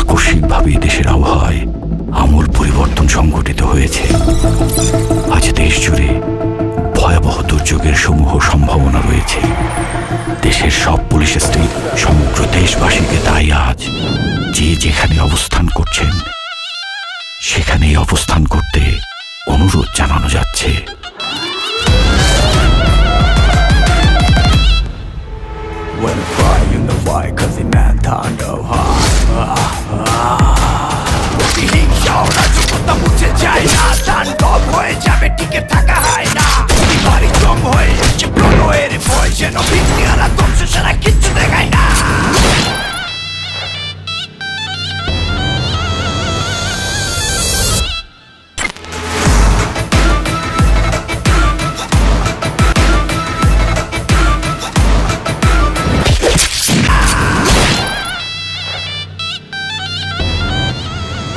আকস্মিকভাবে দেশের আবহাওয়ায় আমূল পরিবর্তন সংঘটিত হয়েছে। আজ দেশ জুড়ে ভয়াবহ দুর্যোগের সমূহ সম্ভাবনা রয়েছে। দেশের সব পুলিশ স্টেট সমগ্র দেশবাসীকে তাই আজ যে যেখানে অবস্থান করছেন, সেখানেই অবস্থান করতে অনুরোধ জানানো যাচ্ছে।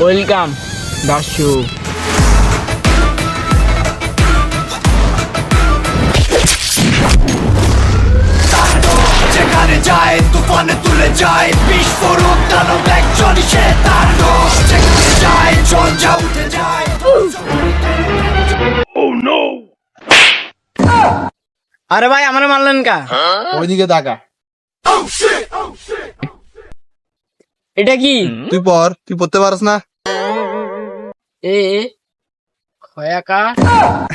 ওয়েলকাম যেখানে যায় তুফানে তুলে যায় বিস্ফোরক দানব সে তাণ্ডব যেখানে যায় ঝঞ্ঝা উঠে যায়। আরে ভাই আমার মারলেন কা? ওইদিকে তাকা। এটা কি? তুই পর তুই পড়তে পারস না? এ খয়াকা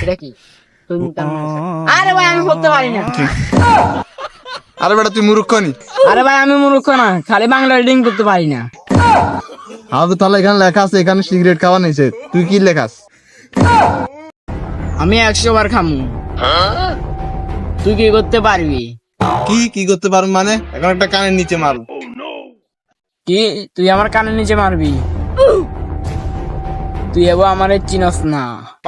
এটা কি? আরে ভাই আমি পড়তে পারি না। আরে বেটা তুই মূর্খ নি? আরে ভাই আমি মূর্খ না খালি বাংলা রিডিং করতে পারি না। আবে তাহলে এখানে লেখা আছে এখানে সিগারেট খাওয়া নিছে তুই কি লেখাস? আমি একশো বার খামু। তুই কি করতে পারবি? কি কি করতে পারব মানে? এখন একটা কানের নিচে মারব। কি? তুই আমার কানের নিচে মারবি? তুই এবার আমার চিনস না।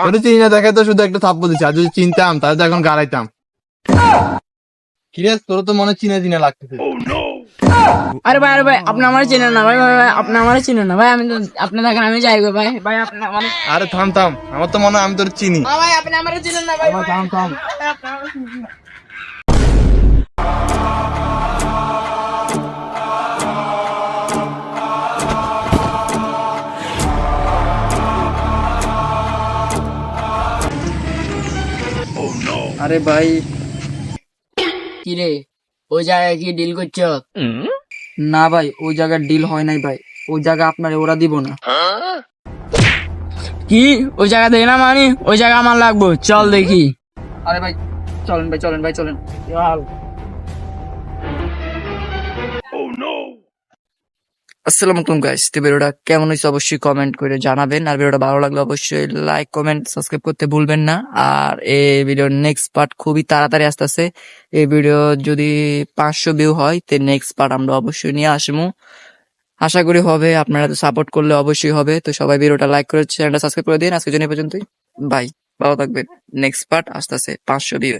ওটা চিনি না দেখে তো শুধু একটা থাপ্পড় দিচ্ছে আর যদি চিনতাম তাহলে তো এখন গাড়াইতাম কিরে তোর তো মনে চিনে চিনে লাগতেছে। আরে ভাই আরে ভাই আপনি আমার চেনেন না ভাই ভাই ভাই, আপনি আমার চেনেন না ভাই আমি তো আপনি দেখেন আমি যাই গো ভাই। ভাই আপনি আমার আরে থাম থাম। আমার তো মনে হয় আমি তোর চিনি। ভাই আপনি আমার চেনেন না ভাই থাম থাম। আরে ভাই। কি রে ওই জায়গায় কি ডিল করছ? না ভাই ওই জায়গায় ডিল হয় নাই ভাই। ওই জায়গা আপনার ওরা দিব না। কি? ওই জায়গা দেয় না মানি? ওই জায়গা আমার লাগবো। চল দেখি। আরে ভাই চলেন ভাই চলেন ভাই চলেন। আসসালামু আলাইকুম গাইস তো ভিডিওটা কেমন হয়েছে অবশ্যই কমেন্ট করে জানাবেন। আর ভিডিওটা ভালো লাগলে অবশ্যই লাইক কমেন্ট সাবস্ক্রাইব করতে ভুলবেন না। আর এই ভিডিওর নেক্সট পার্ট খুবই তাড়াতাড়ি আসতেছে। এই ভিডিও যদি পাঁচশো ভিউ হয় তো নেক্সট পার্ট আমরা অবশ্যই নিয়ে আসব। আশা করি হবে, আপনারা তো সাপোর্ট করলে অবশ্যই হবে। তো সবাই ভিডিওটা লাইক করে চ্যানেলটা সাবস্ক্রাইব করে দিন। আজকের জন্য পর্যন্তই। বাই ভালো থাকবেন। নেক্সট পার্ট আসতেছে পাঁচশো ভিউ